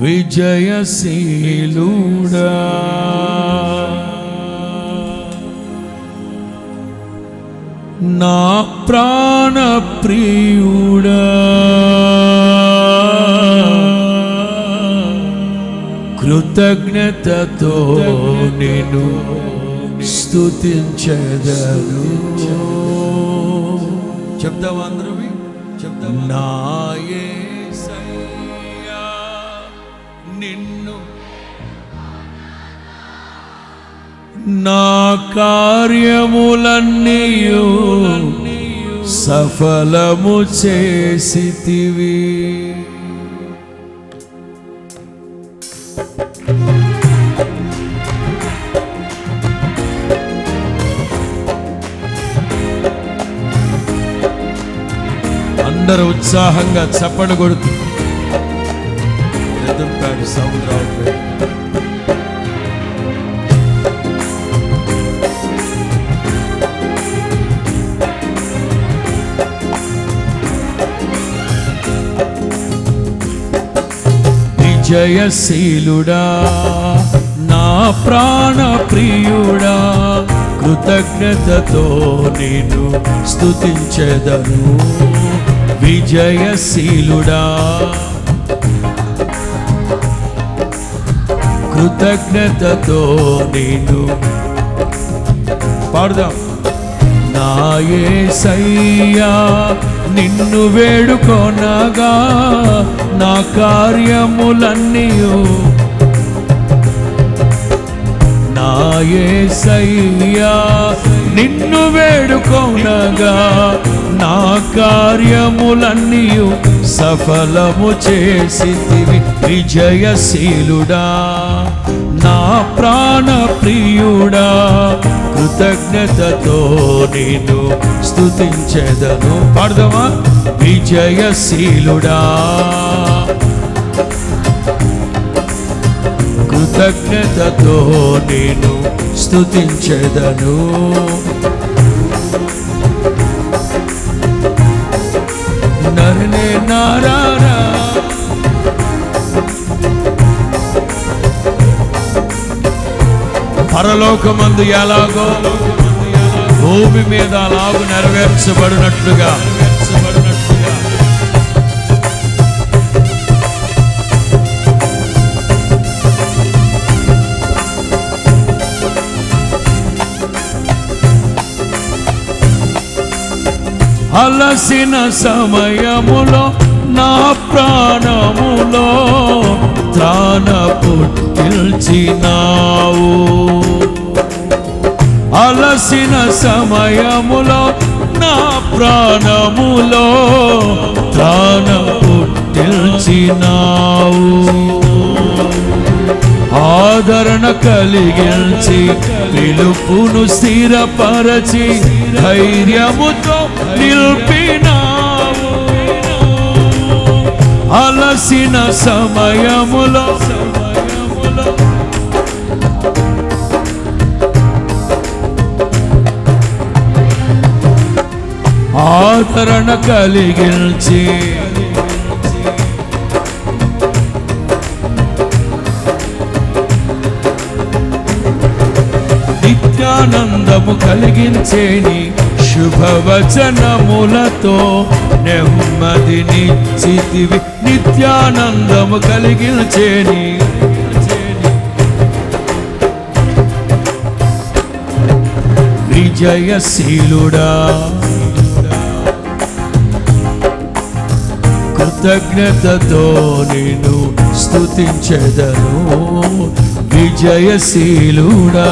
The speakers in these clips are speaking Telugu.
విజయశీలుడా. నా ప్రాణ ప్రియుడా. కృతజ్ఞతతో నేను స్తుతించదను. చెప్తావా అందరూ? చెప్తావా? నా నిన్ను నా కార్యములన్నీయు సఫలము చేసితివి. అందరూ ఉత్సాహంగా చప్పడు కొడుతుంది ఎదుంపాడు సౌండ్ విజయశీలుడా నా ప్రాణ ప్రియుడా కృతజ్ఞతతో నేను స్తుతించెదను విజయశీలుడా కృతజ్ఞతతో నేను పాడుదాం. నాయే సయ్యా నిన్ను వేడుకొనగా నా కార్యములన్నీ నాయే సయ్యా నిన్ను వేడుకొనగా నా కార్యములన్నీ సఫలము చేసితివి విజయశీలుడా నా ప్రాణ ప్రియుడా కృతజ్ఞతతో నేను స్థుతించదను పాడదామా? విజయశీలుడా కృతజ్ఞతతో నేను స్థుతించదను నరనే నారారా పరలోకమందు ఎలాగో భూమి మీద అలాగు నెరవేర్చబడినట్లుగా అలసిన సమయములో నా ప్రాణములో త్రాణ పుట్టిల్చినావు. అలసిన సమయములో నా ప్రాణములో త్రాణ పుట్టిల్చినావు. ఆదరణ కలిగించి పిలుపును స్థిరపరచి ధైర్యముతో నిల్పినావు. అలసిన సమయములో ఆదరణ కలిగించి కలిగించేని శుభవచనములతో నెమ్మదినిచ్చితివి నిత్యానందము కలిగించేని విజయశీలుడా. కృతజ్ఞతతో నేను స్తుతించెదను. విజయశీలుడా.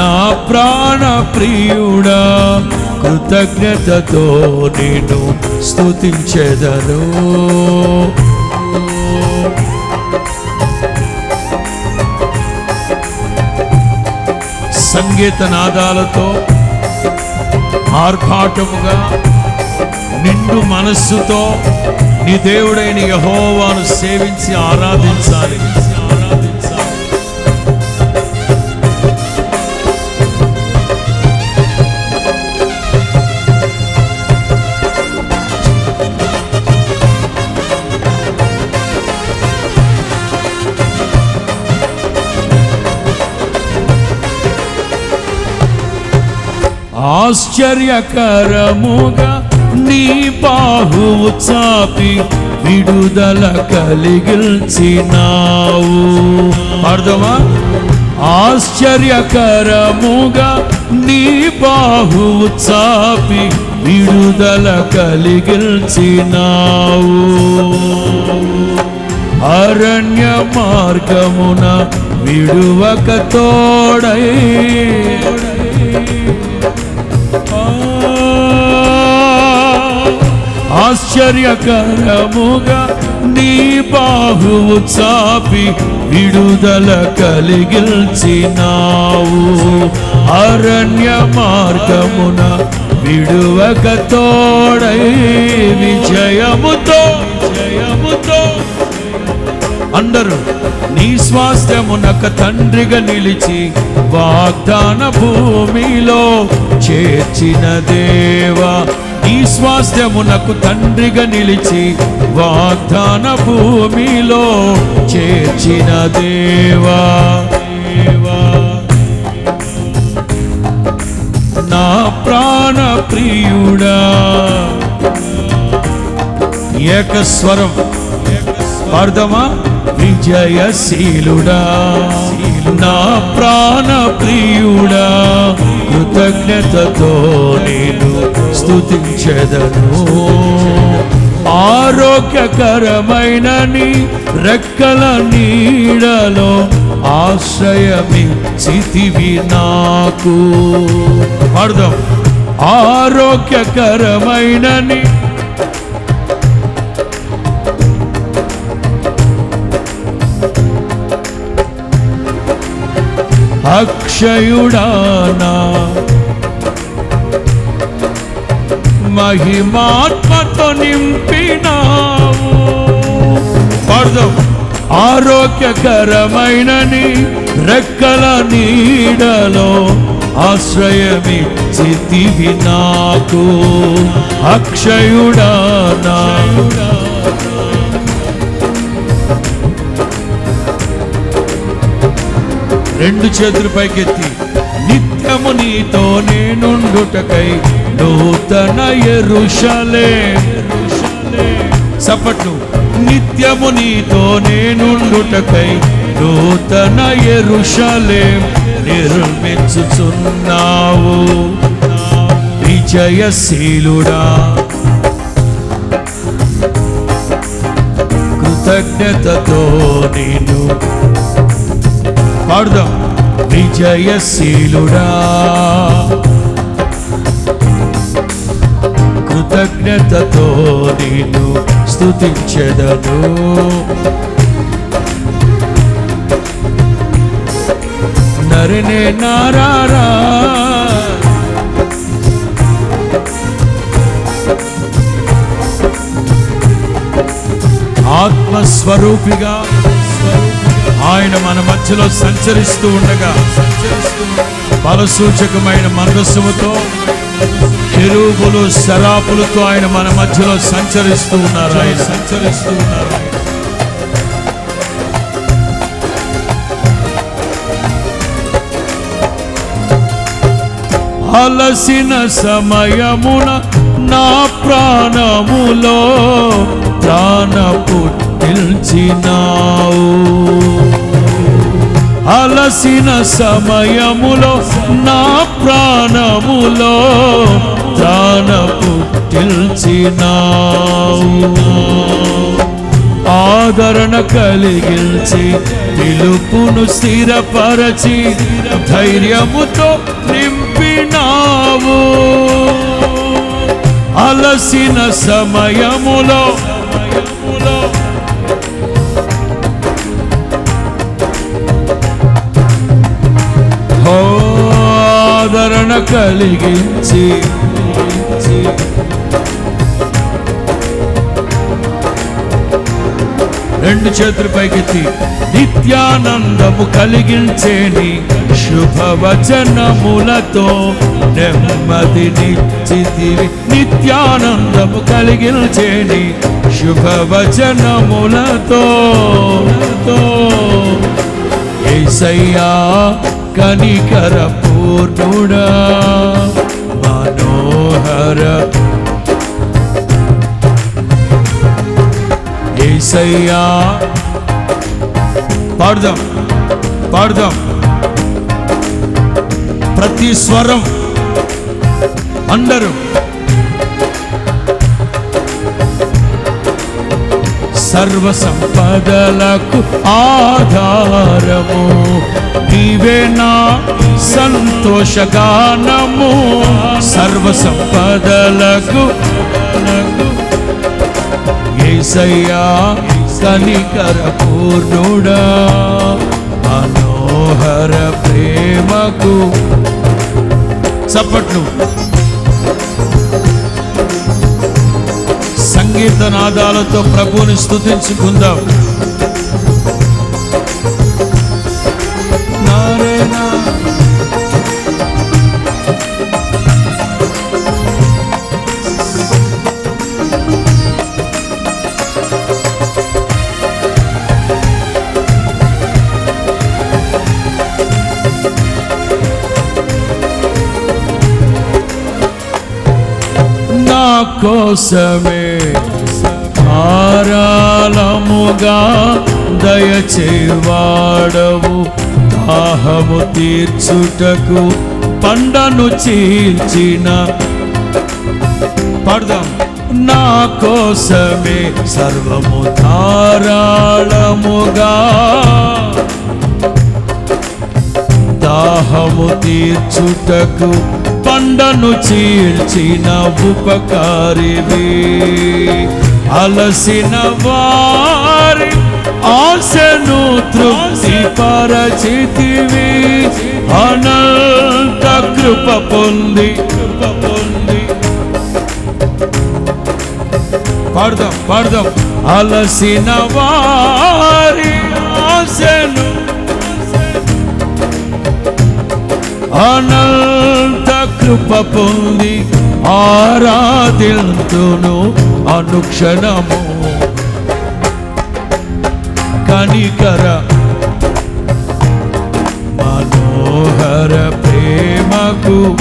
నా ప్రాణ ప్రియుడా కృతజ్ఞతతో నేను స్థుతించెదను సంగీత నాదాలతో ఆర్భాటముగా నిండు మనస్సుతో నీ దేవుడైన యహోవాను సేవించి ఆరాధించాలి. ఆశ్చర్యకరముగా నీ బాహువు చాపి విడుదల కలిగిల్చినావు అర్థమా ఆశ్చర్యకరముగా నీ బాహువు చాపి విడుదల కలిగిల్చినావు అరణ్య మార్గమున విడువక తోడై ఆశ్చర్యకరముగా నీ బాహువు చాపి విడుదల కలిగిల్చినావు. అరణ్య మార్గమున విడువక తోడై విజయముతో జయముతో అందరూ నీ స్వాస్థ్యమునక తండ్రిగా నిలిచి వాగ్దాన భూమిలో చేర్చిన దేవా నీ స్వాస్థ్యమునకు తండ్రిగా నిలిచి వాగ్దాన భూమిలో చేర్చిన దేవా దేవా. నా ప్రాణ ప్రియుడా ఏకస్వరం అర్థమా విజయశీలుడా. నా ప్రాణ ప్రియుడా కృతజ్ఞతతో నేను స్థుతించెదను ఆరోగ్యకరమైన నీ రెక్కల నీడలో ఆశ్రయమిచ్చితివి నాకు. అర్థం ఆరోగ్యకరమైన నీ అక్షయుడానా? మహిమాత్మతో నింపినావు. పడదాం. ఆరోగ్యకరమైన నీ రెక్కల నీడలో ఆశ్రయమిచ్చితివి నాకు. అక్షయుడానా? రెండు చేతులు పైకెత్తి నిత్యము నీతో నేనుండుటకై నూతన ఎరుషలే. సపట్లు నిత్యము నీతో నేనుండుటకై నూతన ఎరుషలే నిర్మించుచున్నావు. విజయశీలుడా కృతజ్ఞతతో నేను పాడుదాం. విజయశీలుడా కృతజ్ఞతతో నేను స్తుతించెదను. నరనే నారారా ఆత్మస్వరూపిగా ఆయన మన మధ్యలో సంచరిస్తూ ఉండగా బలసూచకమైన మందస్సుముతో కెరూబులు శరాపులతో ఆయన మన మధ్యలో సంచరిస్తూ ఉన్నారు ఆయన. సంచరిస్తూ ఉన్నారు అలసిన సమయమున నా ప్రాణములో ప్రాణ పుట్టిల్చినావు అలసిన సమయములో నా ప్రాణములో ప్రాణపు పుట్టిల్చినావు ఆదరణ కలిగించి పిలుపును స్థిరపరచి ధైర్యముతో నింపినావు. అలసిన సమయములో ఆదరణ కలిగించి. రెండు చేతులు పైకెత్తి నిత్యానందము కలిగించేని శుభవచనములతో నెమ్మదినిచ్చితివి నిత్యానందము కలిగించేని శుభవచనములతో ఏసయ్యా కనికర పూర్ణుడా మనోహర. ఏసయ్యా పాడుదాం పాడుదాం. ప్రతి స్వరం అందరూ. సర్వ సంపదలకు ఆధారము. నీవే నా సంతోషగానము సర్వ సంపదలకు ఏసయ్యా కనికర పూర్ణుడా. మనోహర ప్రేమకు చప్పట్లు సంగీత నాదాలతో ప్రభువుని స్తుతించుకుందాం. నారేనా బాగా దయచేవాడవు. దాహము తీర్చుటకు పండను చీల్చిన పడదాం. నా కోసమే సర్వము ధారాళముగా దాహము తీర్చుటకు పండను చీల్చిన ఉపకారివి. అలసిన వారి ఆశను తృప్తి పరచితివి. అనంత కృప పొంది కృప పొంది. పాడదాం పాడదాం. అలసిన వారి ఆశను అనంత కృప పొంది ఆరాధిల్తును అనుక్షణము. కనికర మనోహర ప్రేమకు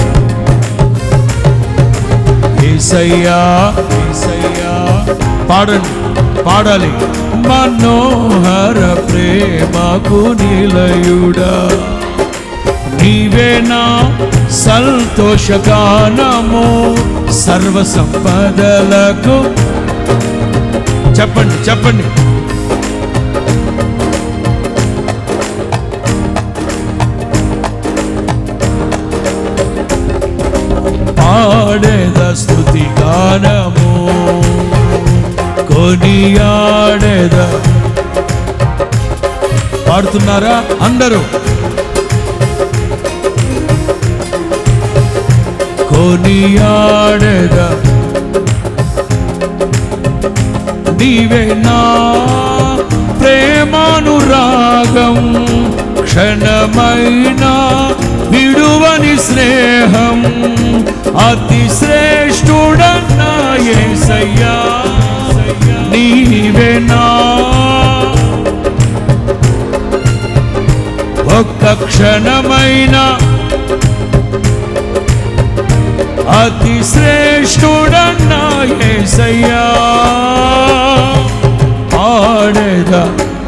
ఏసయ్యా ఏసయ్యా. పాడండి పాడాలి. మనోహర ప్రేమకు నిలయుడా. నీవేనా సంతోషగానము సర్వ సంపదలకు చెప్పండి చెప్పండి. పాడేద స్థుతి గానము కొనియాడేద. పాడుతున్నారా అందరూ? కొనియాడెద. నీవే నా ప్రేమానురాగం క్షణమైన విడువని స్నేహం. అతి శ్రేష్ఠుడన్న ఏసయ్యా నీవే నా. ఒక్క క్షణమైన అతి శ్రేష్ఠుడన్న యేసయ్యా ఆడేద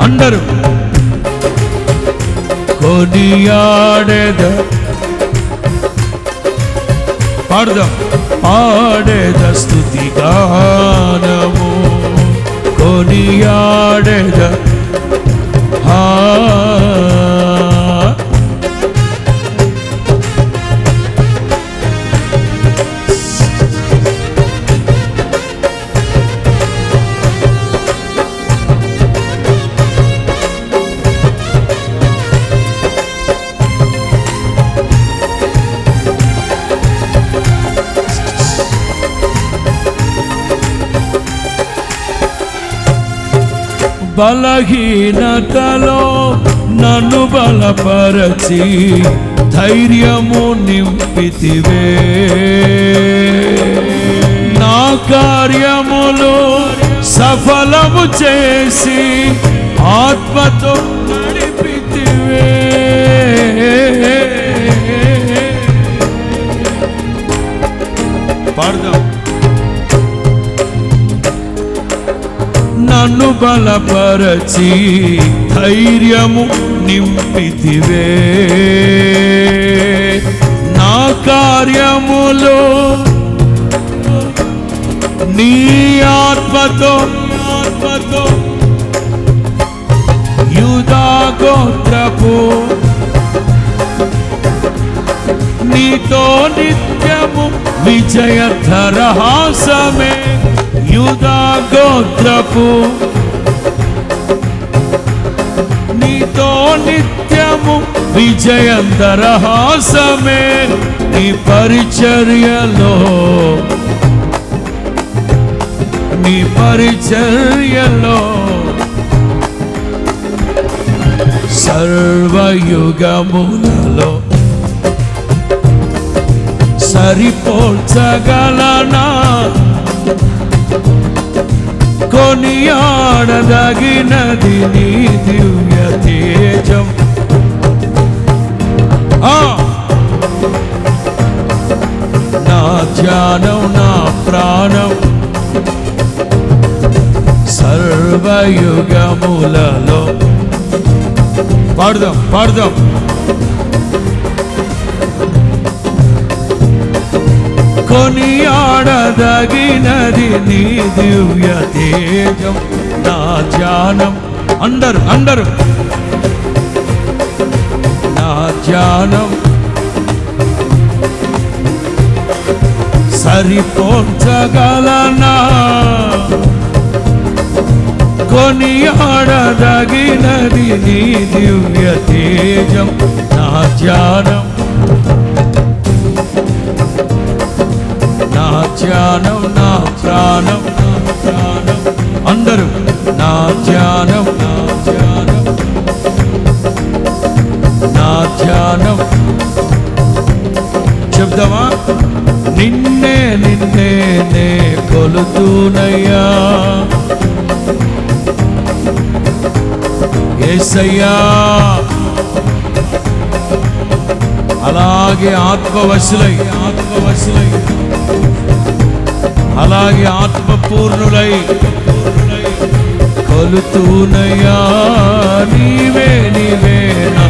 అందరూ. కొనియాడేద. పాడదాం. ఆడేద స్థుతి గానము. కొనియాడేద. ఆ బలహీనతలో నన్ను బలపరచి ధైర్యము నింపితివే. నా కార్యములు సఫలము చేసి ఆత్మతో నడిపితివే. పాడదాం. నన్ను బలపరచి ధైర్యము నింపితివే. నా కార్యములో నీ ఆత్మతో ఆత్మతో యూదా గోత్రపు నీతో నిత్యము విజయధరహాసమే యూదా గోత్రపు నీతో నిత్యము విజయంధరహాసమే నీ పరిచర్యలో. నీ పరిచర్యలో సర్వయుగములలో సరిపోల్చగలనా? కొనియాడదగినది నీ దివ్య తేజం. ఆ! నా ధ్యానం నా ప్రాణం సర్వయుగములలో. పాడదాం పాడదాం. కొనియాడదగినది నీ దివ్య తేజం. నా ధ్యానం. అందరు అందరు. నా ధ్యానం. సరిపోల్చగలనా? కొనియాడదగినది నీ దివ్య తేజం. నా ధ్యానం. ధ్యానం నా ప్రాణం నా ప్రాణం అందరూ నా ధ్యానం నా ధ్యానం. నా ధ్యానం. చెప్దామా? నిన్నే నిన్నే నే కొలుతూనయ్యా. ఏసయ్యా. అలాగే ఆత్మవశులై ఆత్మవశులై. అలాగే ఆత్మపూర్ణులై కొలుతూనయ్యా. నీవే నీవే నా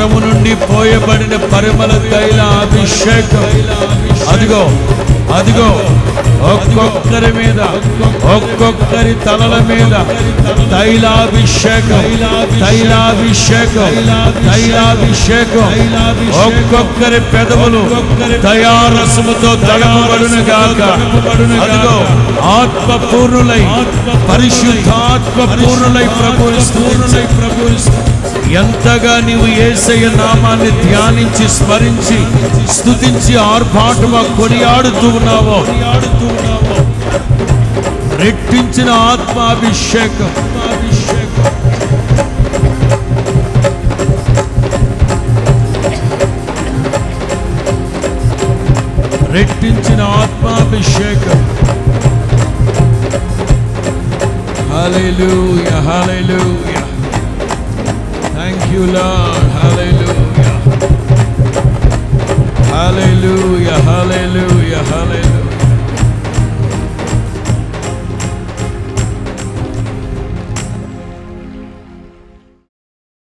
పరము నుండి పోయబడిన పరిమళ తైల అభిషేకం అదిగో అదిగో ఒక్కొక్కరి మీద ఒక్కొక్కరి తలల మీద తైలాభిషేకం తైలాభిషేకం తైలాభిషేకం. ఒక్కొక్కరి పెదవులు దయారసముతో తడపబడును గాక అదిగో ఆత్మ పూర్ణులై పరిశుద్ధాత్మ పూర్ణులై ప్రభు పూర్ణులై ప్రభు ఎంతగా నీవు ఏసయ్య నామాన్ని ధ్యానించి స్మరించి స్థుతించి ఆర్భాటమా కొనియాడుతూ ఉన్నావో? రెట్టించిన ఆత్మాభిషేకం. రెట్టించిన ఆత్మాభిషేకం. you, Lord. Hallelujah. Hallelujah. Hallelujah. Hallelujah.